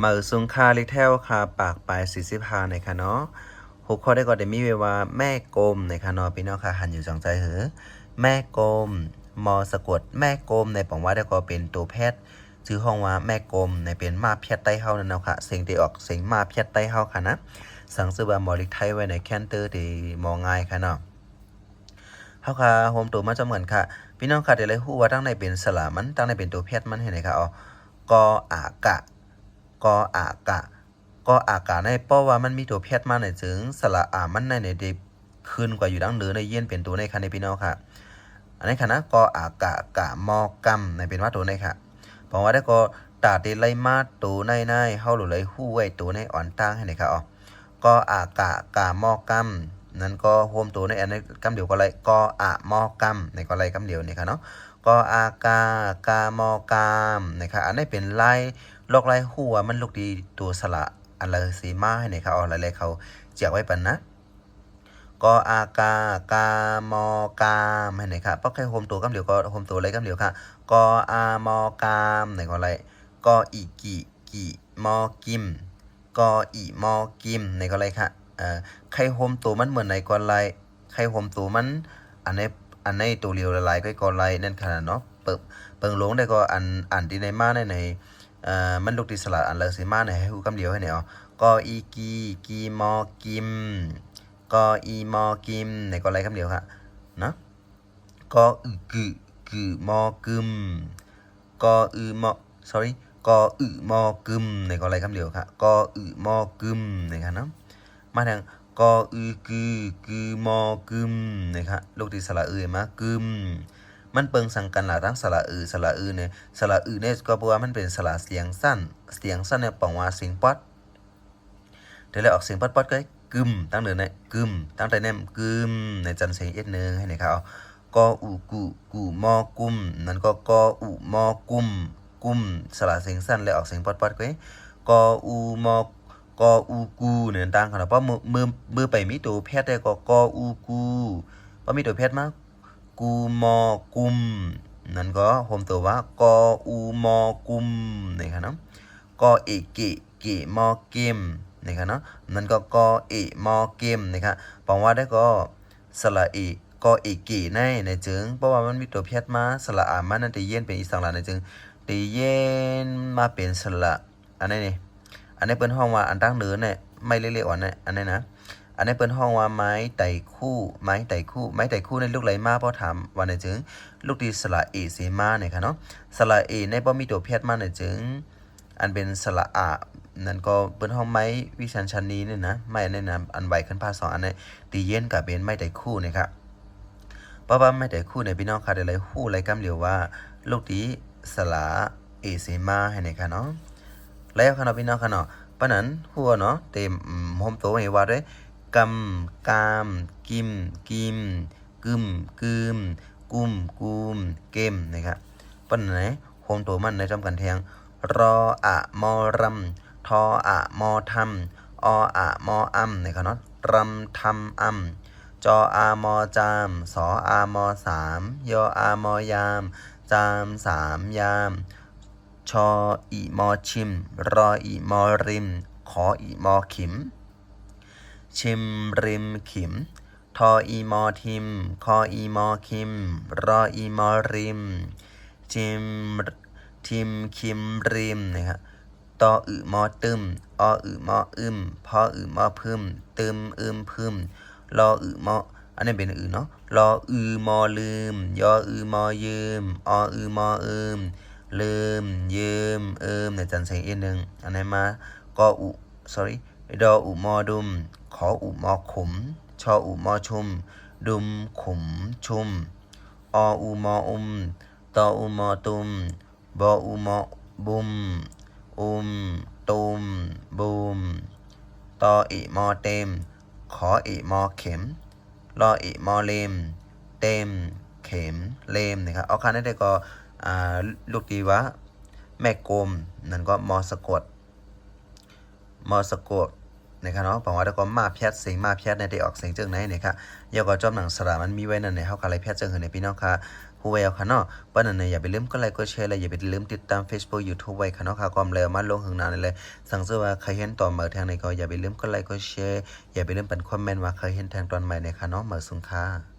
มาสุงคาลิเทลคาปากปลายสี่สิบห้าในค่ะเนาะหัวข้อได้ก็ได้มีไว้ว่าแม่กลมในค่ะเนาะพี่น้องค่ะหันอยู่จังใจเหอแม่กลมมอสะกดแม่กลมในปองว่าได้ก็เป็นตัวแพทย์ชื่อห้องว่าแม่กลมในเป็นมาเพียดใต้เฮานั่นเนาะค่ะเสียงที่ออกเสียงมาเพียดใต้เฮาค่ะนะสังสือว่าหมอลิกไทยไว้ในแคนเตอร์ที่มองง่ายค่ะเนาะเฮาค่ะโฮมตัวมาจะเหมือนค่ะ พี่น้องค่ะเดี๋ยวเลยฮู้ว่าตั้งในเป็นสระมันตั้งในเป็นตัวเพศมันเห็นไหมค่ะอ๋อกออากะ กออากะกออากะในเพราะว่ามันมีตัวเพศมาในจึงสระอามันในในเดขึ้นกว่าอยู่ดังเดินในเย็นเป็นตัวในค่ะในพี่น้องค่ะอันนี้ค่ะนะกออากะกะมอกัมในเป็นว่าตัวในค่ะเพราะว่าได้ก็ตาเตไลมาตัวในในเฮาหลุเลยฮู้ไว้ตัวในอ่อนตั้งให้ไหนค่ะอ๋อกออากะกะมอกัมนั้นก็โฮมตัวในอันในกำเดียวก็ไรก็อะมอกำในก็ไรกำเดียวนี่ค่ะเนาะ ก็อากา กามอกามนะครับอันนี้เป็นไล่ลอกไล่หัวมันลูกดีตัวสระอันละสีมาให้นี่ยเขาเอาอะไรเขาเจียกไว้ปันนะก็อากา กามอกามให้นี่ยค่ะเพราะแค่โฮมตัวกำเดียวก็โฮมตัวอะไรกำเดียวค่ะก็อามอกามในก็ไรก็อีกิกิมอกิมก็อีมอกิมในก็ไรค่ะเอ่อไข่โฮมตัวมันเหมือนในกอนไลไข่โฮมตัวมันอันใน อันในตัวเรียวละลายก็กอไลนั่นขนาดเนาะเปิบเปิงลงได้ก็อันอันที่ในมาในในเอ่อมันลูกที่สลัดอันเลสิมาในให้ฮู้คำเดียวให้เนี่ยอ๋อก็อีกีกีมอกิมก็อีมอกิมในกอนไลคำเดียวค่ะเนาะก็อึกึกึมอกึมก็อือมอ sorry ก็อึมอกึมในกอนไลคำเดียวค่ะก็อึมอกึมนะครับเนาะมาทาง กออือกือกือมอกึมนะครับลูกที่สระอือมากึมมันเปิงสังกันหลาทั้งสระอือสระอือเนี่ยสระอือเนี่ยก็เพราะว่ามันเป็นสระเสียงสั้น เสียงสั้นเนี่ยปองว่าเสียงป๊อดเดี๋ยวเราออกเสียงป๊อดป๊อดก็กึมตั้งเดินเนี่ยกึมตั้งแต่เนี่ยกึมในจันเสียงเอ็ดเนึงให้นะครับกออูกูกูมอกุมนั่นก็กออูมอกุมกุมสระเสียงสั้นแล้วออกเสียงป๊อดป๊อดก็กออูมอ กออูกูเนี่ยต่างกันนะเพราะมือมือมือไปมีตัวแพทย์ได้ก็กออูกูเพราะมีตัวแพทย์มากูมอกุมนั่นก็ผมตัวว่ากออูมอกุมนี่ครับเนาะกอเอเกเกมอเกมนี่ครับเนาะนั่นก็กอเอมอเกมนี่ครับปองว่าได้ก็สระเอกอเอเกในในจึงเพราะว่ามันมีตัวแพทย์มาสระอามันนั่นตีเย็นเป็นอีสังหลาในจึงตีเย็นมาเป็นสระอันนี้นี่ อันนี้เป็นห้องว่าอันตั้งเนื้อเนี่ยไม่เรียกๆอ่อนเนี่ยอันนี้นะ อันนี้เป็นห้องว่าไม้ไต่คู่ไม้ไต่คู่ไม้ไต่คู่ในลูกไหลมาเพราะถามว่าในจึง ลูกดีสระเอสีมาเนี่ยค่ะเนาะสระเอในบ่มีตัวเพียมาในจึง อันเป็นสระอานั่นก็เป็นห้องไม้วิชันชันนี้เนี่ยนะไม้ในนะอันใบขึ้นผ้าสองอันนี้ตีเย็นกับเป็นไม้ไต่คู่เนี่ยครับเพราะว่าไม้ไต่คู่เนี่ยพี่น้องค่ะได้เลยคู่ไรกำเหลียวว่า ลูกดีสระเอสีมาให้เนี่ยค่ะเนาะ แล้วค่ะเนาพี่น้องค่ะเนาะปนั้นหัวเนาะเต็มหอมโตให้ว่าด้วยกำกามกิมกิมกึมกึมกุมกุมเกมนะครับปะนั้นไหนหอมโตมันในจำกันแทงรออะมอรำทออะมอทำออะมออำนะครับเนาะรำทำอำจออามอจามสออามอสามยออามอยาม จามสามยาม ชออีมอชิม รออีมอริม ขออีมอขิม ชิมริมขิม ทออีมอทิม คออีมอคิม รออีมอริม จิมทิมคิมริมนะครับตออึมอตึม ออึมออึมพออึมอพึม ตึมอึมพึม รออึมออันนี้เป็นอื่นเนาะ รออือมอลืม ยออือมอยืม ออือมออืม ลืม ยืม เอิมในจันเสียงอีกหนึ่งอันนี้มาก็อุ sorry ดออุมอดุม ขออุมอขุมชออุมอชุม ดุมขุมชุม ออุมออุม ตออุมอตุม บออุมอบุม อุม ตุม บุม ตออิมอเต็ม ขออิมอเข็ม รออิมอเลม เต็ม เข็ม เลมนะครับเอาคันนี้ได้ก็ ลูกดีวะ แม่กลมนั่นก็มอสะกด มอสะกดนะคะเนาะบอกว่าแล้วก็มาแพทย์เสียงมาแพทย์ในได้ออกเสียงจังไหนเนี่ยค่ะยาวก็จอมหนังสระมันมีไว้นั่นในเฮาก็เลยแพทย์จังหือในพี่น้องค่ะฮู้ไว้เอาค่ะเนาะปานนั้นเนี่ยอย่าไปลืมกดไลค์กดแชร์และอย่าไปลืมติดตาม Facebook YouTube ไว้ค่ะเนาะค่ะความแล้วมาลงหึงนานเลยสั่งเสื้อว่าใครเห็นตอนมาทางไหนก็อย่าไปลืมกดไลค์กดแชร์อย่าไปลืมเป็นคอมเมนต์ว่าใครเห็นทางตอนใหม่ในค่ะเนาะมาสุงค่ะ